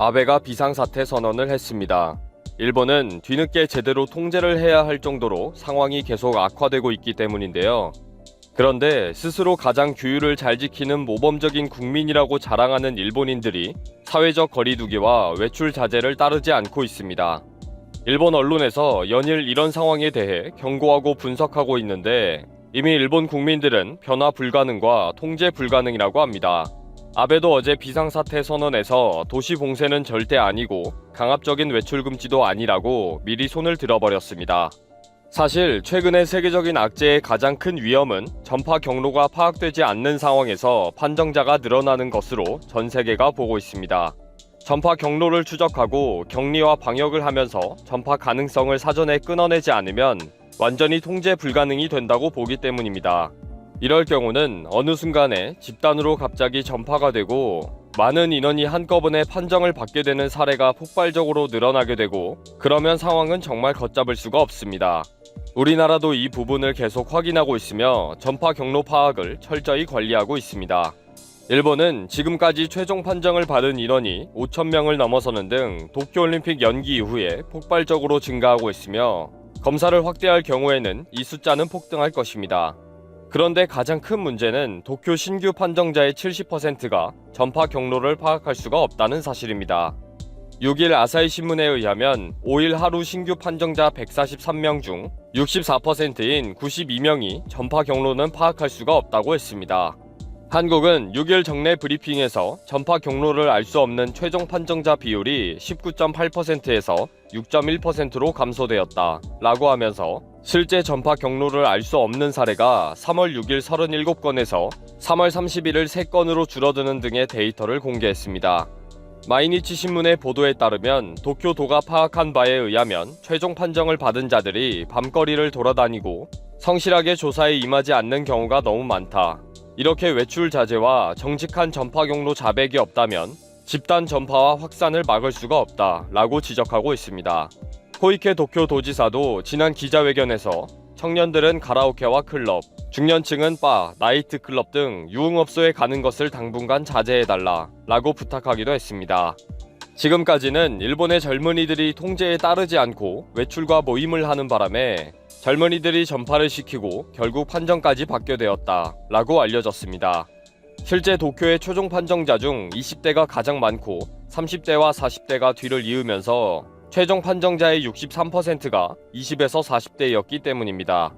아베가 비상사태 선언을 했습니다. 일본은 뒤늦게 제대로 통제를 해야 할 정도로 상황이 계속 악화되고 있기 때문인데요. 그런데 스스로 가장 규율을 잘 지키는 모범적인 국민이라고 자랑하는 일본인들이 사회적 거리두기와 외출 자제를 따르지 않고 있습니다. 일본 언론에서 연일 이런 상황에 대해 경고하고 분석하고 있는데 이미 일본 국민들은 변화 불가능과 통제 불가능이라고 합니다. 아베도 어제 비상사태 선언에서 도시 봉쇄는 절대 아니고 강압적인 외출 금지도 아니라고 미리 손을 들어버렸습니다. 사실 최근의 세계적인 악재의 가장 큰 위험은 전파 경로가 파악되지 않는 상황에서 판정자가 늘어나는 것으로 전 세계가 보고 있습니다. 전파 경로를 추적하고 격리와 방역을 하면서 전파 가능성을 사전에 끊어내지 않으면 완전히 통제 불가능이 된다고 보기 때문입니다. 이럴 경우는 어느 순간에 집단으로 갑자기 전파가 되고 많은 인원이 한꺼번에 판정을 받게 되는 사례가 폭발적으로 늘어나게 되고 그러면 상황은 정말 걷잡을 수가 없습니다. 우리나라도 이 부분을 계속 확인하고 있으며 전파 경로 파악을 철저히 관리하고 있습니다. 일본은 지금까지 최종 판정을 받은 인원이 5천명을 넘어서는 등 도쿄올림픽 연기 이후에 폭발적으로 증가하고 있으며 검사를 확대할 경우에는 이 숫자는 폭등할 것입니다. 그런데 가장 큰 문제는 도쿄 신규 판정자의 70%가 전파 경로를 파악할 수가 없다는 사실입니다. 6일 아사히 신문에 의하면 5일 하루 신규 판정자 143명 중 64%인 92명이 전파 경로는 파악할 수가 없다고 했습니다. 한국은 6일 정례 브리핑에서 전파 경로를 알 수 없는 최종 판정자 비율이 19.8%에서 6.1%로 감소되었다. 라고 하면서 실제 전파 경로를 알 수 없는 사례가 3월 6일 37건에서 3월 31일 3건으로 줄어드는 등의 데이터를 공개했습니다. 마이니치 신문의 보도에 따르면 도쿄도가 파악한 바에 의하면 최종 판정을 받은 자들이 밤거리를 돌아다니고 성실하게 조사에 임하지 않는 경우가 너무 많다. 이렇게 외출 자제와 정직한 전파 경로 자백이 없다면 집단 전파와 확산을 막을 수가 없다. 라고 지적하고 있습니다. 코이케 도쿄 도지사도 지난 기자회견에서 청년들은 가라오케와 클럽, 중년층은 바, 나이트 클럽 등 유흥업소에 가는 것을 당분간 자제해달라 라고 부탁하기도 했습니다. 지금까지는 일본의 젊은이들이 통제에 따르지 않고 외출과 모임을 하는 바람에 젊은이들이 전파를 시키고 결국 판정까지 받게 되었다 라고 알려졌습니다. 실제 도쿄의 최종 판정자 중 20대가 가장 많고 30대와 40대가 뒤를 이으면서 최종 판정자의 63%가 20에서 40대였기 때문입니다.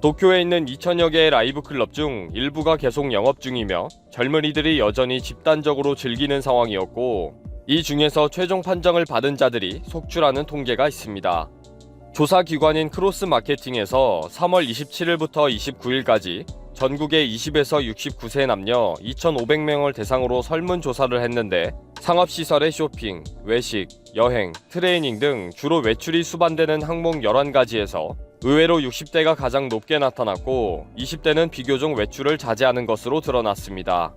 도쿄에 있는 2천여 개의 라이브 클럽 중 일부가 계속 영업 중이며 젊은이들이 여전히 집단적으로 즐기는 상황이었고 이 중에서 최종 판정을 받은 자들이 속출하는 통계가 있습니다. 조사 기관인 크로스 마케팅에서 3월 27일부터 29일까지 전국의 20에서 69세 남녀 2,500명을 대상으로 설문 조사를 했는데 상업시설의 쇼핑, 외식, 여행, 트레이닝 등 주로 외출이 수반되는 항목 11가지에서 의외로 60대가 가장 높게 나타났고 20대는 비교적 외출을 자제하는 것으로 드러났습니다.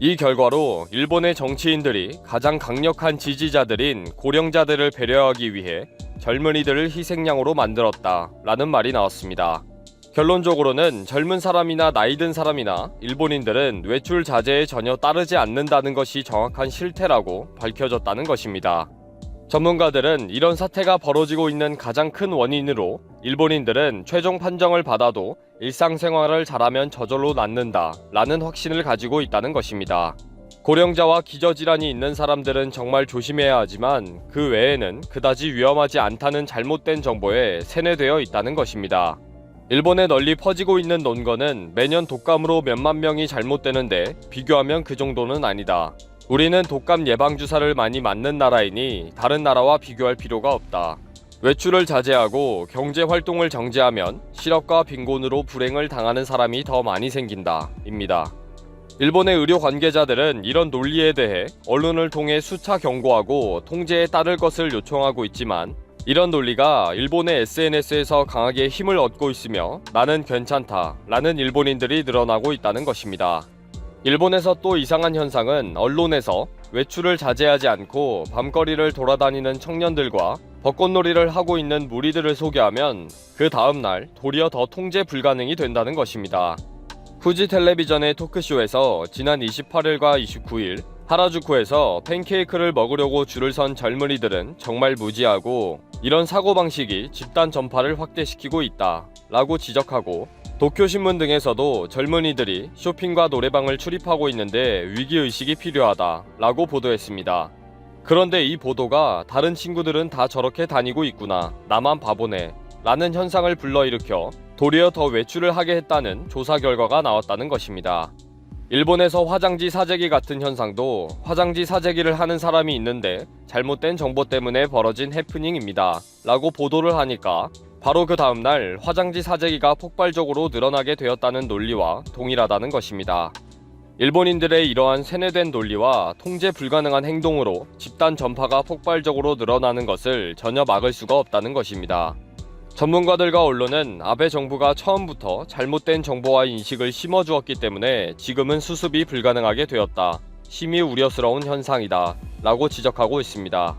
이 결과로 일본의 정치인들이 가장 강력한 지지자들인 고령자들을 배려하기 위해 젊은이들을 희생양으로 만들었다 라는 말이 나왔습니다. 결론적으로는 젊은 사람이나 나이 든 사람이나 일본인들은 외출 자제에 전혀 따르지 않는다는 것이 정확한 실태라고 밝혀졌다는 것입니다. 전문가들은 이런 사태가 벌어지고 있는 가장 큰 원인으로 일본인들은 최종 판정을 받아도 일상생활을 잘하면 저절로 낫는다 라는 확신을 가지고 있다는 것입니다. 고령자와 기저질환이 있는 사람들은 정말 조심해야 하지만 그 외에는 그다지 위험하지 않다는 잘못된 정보에 세뇌되어 있다는 것입니다. 일본에 널리 퍼지고 있는 논거는 매년 독감으로 몇만 명이 잘못되는데 비교하면 그 정도는 아니다. 우리는 독감 예방주사를 많이 맞는 나라이니 다른 나라와 비교할 필요가 없다. 외출을 자제하고 경제 활동을 정지하면 실업과 빈곤으로 불행을 당하는 사람이 더 많이 생긴다. 입니다. 일본의 의료 관계자들은 이런 논리에 대해 언론을 통해 수차 경고하고 통제에 따를 것을 요청하고 있지만 이런 논리가 일본의 SNS에서 강하게 힘을 얻고 있으며 나는 괜찮다 라는 일본인들이 늘어나고 있다는 것입니다. 일본에서 또 이상한 현상은 언론에서 외출을 자제하지 않고 밤거리를 돌아다니는 청년들과 벚꽃놀이를 하고 있는 무리들을 소개하면 그 다음날 도리어 더 통제 불가능이 된다는 것입니다. 후지 텔레비전의 토크쇼에서 지난 28일과 29일 하라주쿠에서 팬케이크를 먹으려고 줄을 선 젊은이들은 정말 무지하고 이런 사고방식이 집단 전파를 확대시키고 있다 라고 지적하고 도쿄신문 등에서도 젊은이들이 쇼핑과 노래방을 출입하고 있는데 위기의식이 필요하다 라고 보도했습니다. 그런데 이 보도가 다른 친구들은 다 저렇게 다니고 있구나 나만 바보네 라는 현상을 불러일으켜 도리어 더 외출을 하게 했다는 조사 결과가 나왔다는 것입니다. 일본에서 화장지 사재기 같은 현상도 화장지 사재기를 하는 사람이 있는데 잘못된 정보 때문에 벌어진 해프닝입니다. 라고 보도를 하니까 바로 그 다음날 화장지 사재기가 폭발적으로 늘어나게 되었다는 논리와 동일하다는 것입니다. 일본인들의 이러한 세뇌된 논리와 통제 불가능한 행동으로 집단 전파가 폭발적으로 늘어나는 것을 전혀 막을 수가 없다는 것입니다. 전문가들과 언론은 아베 정부가 처음부터 잘못된 정보와 인식을 심어주었기 때문에 지금은 수습이 불가능하게 되었다. 심히 우려스러운 현상이다. 라고 지적하고 있습니다.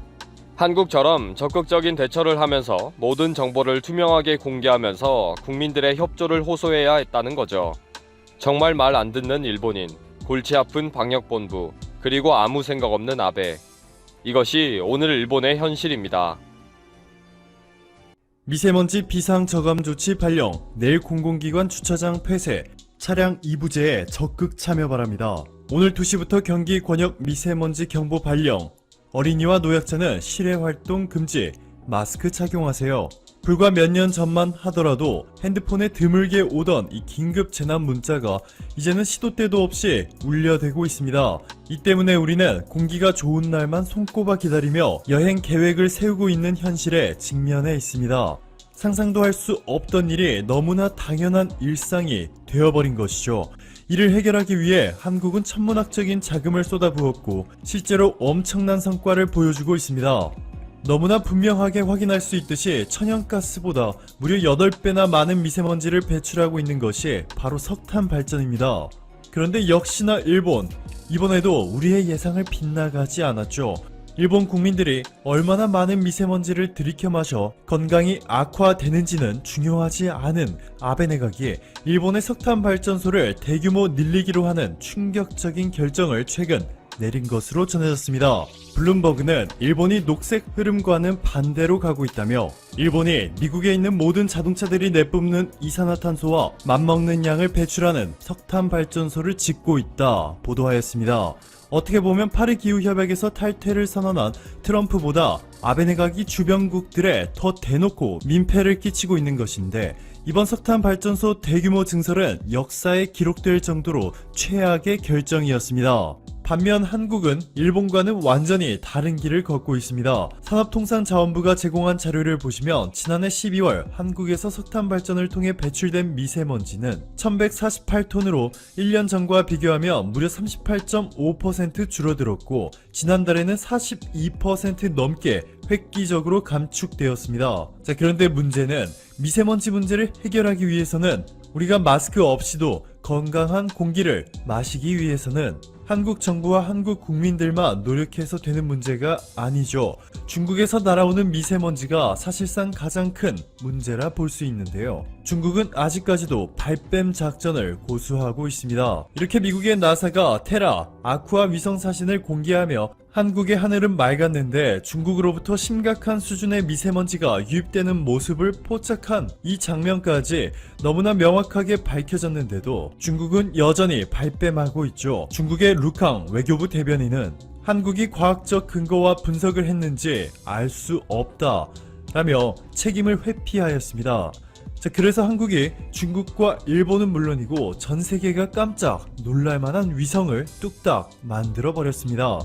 한국처럼 적극적인 대처를 하면서 모든 정보를 투명하게 공개하면서 국민들의 협조를 호소해야 했다는 거죠. 정말 말 안 듣는 일본인, 골치 아픈 방역본부, 그리고 아무 생각 없는 아베. 이것이 오늘 일본의 현실입니다. 미세먼지 비상 저감 조치 발령, 내일 공공기관 주차장 폐쇄, 차량 이부제에 적극 참여 바랍니다. 오늘 2시부터 경기 권역 미세먼지 경보 발령, 어린이와 노약자는 실외 활동 금지, 마스크 착용하세요. 불과 몇 년 전만 하더라도 핸드폰에 드물게 오던 이 긴급 재난 문자가 이제는 시도 때도 없이 울려대고 있습니다. 이 때문에 우리는 공기가 좋은 날만 손꼽아 기다리며 여행 계획을 세우고 있는 현실에 직면해 있습니다. 상상도 할 수 없던 일이 너무나 당연한 일상이 되어버린 것이죠. 이를 해결하기 위해 한국은 천문학적인 자금을 쏟아부었고 실제로 엄청난 성과를 보여주고 있습니다. 너무나 분명하게 확인할 수 있듯이 천연가스보다 무려 8배나 많은 미세먼지를 배출하고 있는 것이 바로 석탄 발전입니다. 그런데 역시나 일본, 이번에도 우리의 예상을 빗나가지 않았죠. 일본 국민들이 얼마나 많은 미세먼지를 들이켜 마셔 건강이 악화되는지는 중요하지 않은 아베 내각이 일본의 석탄 발전소를 대규모 늘리기로 하는 충격적인 결정을 최근 내린 것으로 전해졌습니다. 블룸버그는 일본이 녹색 흐름과는 반대로 가고 있다며 일본이 미국에 있는 모든 자동차들이 내뿜는 이산화탄소와 맞먹는 양을 배출하는 석탄 발전소를 짓고 있다 보도하였습니다. 어떻게 보면 파리 기후 협약에서 탈퇴를 선언한 트럼프보다 아베 내각이 주변국들에 더 대놓고 민폐를 끼치고 있는 것인데 이번 석탄 발전소 대규모 증설은 역사에 기록될 정도로 최악의 결정이었습니다. 반면 한국은 일본과는 완전히 다른 길을 걷고 있습니다. 산업통상자원부가 제공한 자료를 보시면 지난해 12월 한국에서 석탄 발전을 통해 배출된 미세먼지는 1148톤으로 1년 전과 비교하면 무려 38.5% 줄어들었고 지난달에는 42% 넘게 획기적으로 감축되었습니다. 자, 그런데 문제는 미세먼지 문제를 해결하기 위해서는 우리가 마스크 없이도 건강한 공기를 마시기 위해서는 한국 정부와 한국 국민들만 노력해서 되는 문제가 아니죠. 중국에서 날아오는 미세먼지가 사실상 가장 큰 문제라 볼 수 있는데요. 중국은 아직까지도 발뺌 작전을 고수하고 있습니다. 이렇게 미국의 나사가 테라, 아쿠아 위성 사진을 공개하며 한국의 하늘은 맑았는데 중국으로부터 심각한 수준의 미세먼지가 유입되는 모습을 포착한 이 장면까지 너무나 명확하게 밝혀졌는데도 중국은 여전히 발뺌하고 있죠. 중국의 루캉 외교부 대변인은 한국이 과학적 근거와 분석을 했는지 알 수 없다. 라며 책임을 회피하였습니다. 자, 그래서 한국이 중국과 일본은 물론이고 전 세계가 깜짝 놀랄만한 위성을 뚝딱 만들어 버렸습니다.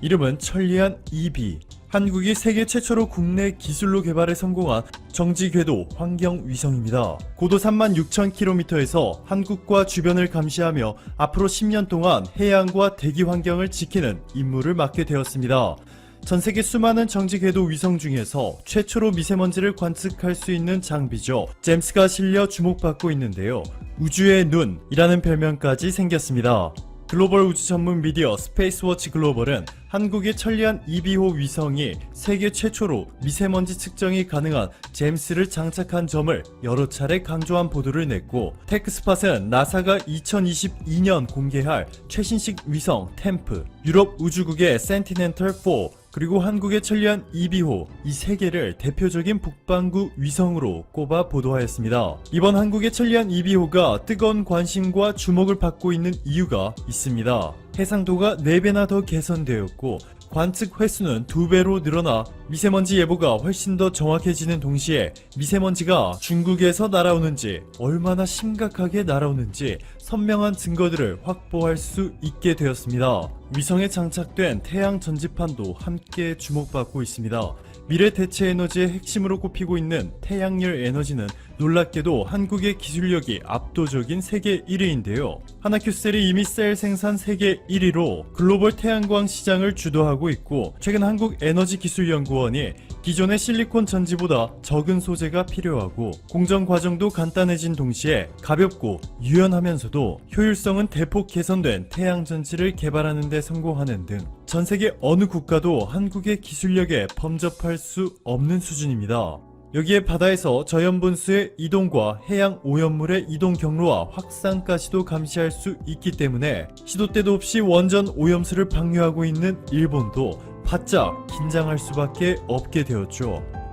이름은 천리안 EB. 한국이 세계 최초로 국내 기술로 개발에 성공한 정지 궤도 환경 위성입니다. 고도 36,000km에서 한국과 주변을 감시하며 앞으로 10년 동안 해양과 대기 환경을 지키는 임무를 맡게 되었습니다. 전 세계 수많은 정지 궤도 위성 중에서 최초로 미세먼지를 관측할 수 있는 장비죠. 잼스가 실려 주목받고 있는데요. 우주의 눈이라는 별명까지 생겼습니다. 글로벌 우주 전문 미디어 스페이스워치 글로벌은 한국의 천리안 2비호 위성이 세계 최초로 미세먼지 측정이 가능한 잼스를 장착한 점을 여러 차례 강조한 보도를 냈고 테크스팟은 나사가 2022년 공개할 최신식 위성 템프, 유럽 우주국의 센티넨털 4, 그리고 한국의 천리안 2비호 이 세 개를 대표적인 북반구 위성으로 꼽아 보도하였습니다. 이번 한국의 천리안 2비호가 뜨거운 관심과 주목을 받고 있는 이유가 있습니다. 해상도가 4배나 더 개선되었고 관측 횟수는 2배로 늘어나 미세먼지 예보가 훨씬 더 정확해지는 동시에 미세먼지가 중국에서 날아오는지 얼마나 심각하게 날아오는지 선명한 증거들을 확보할 수 있게 되었습니다. 위성에 장착된 태양 전지판도 함께 주목받고 있습니다. 미래 대체 에너지의 핵심으로 꼽히고 있는 태양열 에너지는 놀랍게도 한국의 기술력이 압도적인 세계 1위인데요. 하나큐셀이 이미 셀 생산 세계 1위로 글로벌 태양광 시장을 주도하고 있고 최근 한국 에너지 기술 연 구원이 기존의 실리콘 전지보다 적은 소재가 필요하고 공정 과정도 간단해진 동시에 가볍고 유연하면서도 효율성은 대폭 개선된 태양 전지를 개발하는 데 성공하는 등 전 세계 어느 국가도 한국의 기술력에 범접할 수 없는 수준입니다. 여기에 바다에서 저염분수의 이동과 해양 오염물의 이동 경로와 확산까지도 감시할 수 있기 때문에 시도 때도 없이 원전 오염수를 방류하고 있는 일본도 바짝 긴장할 수밖에 없게 되었죠.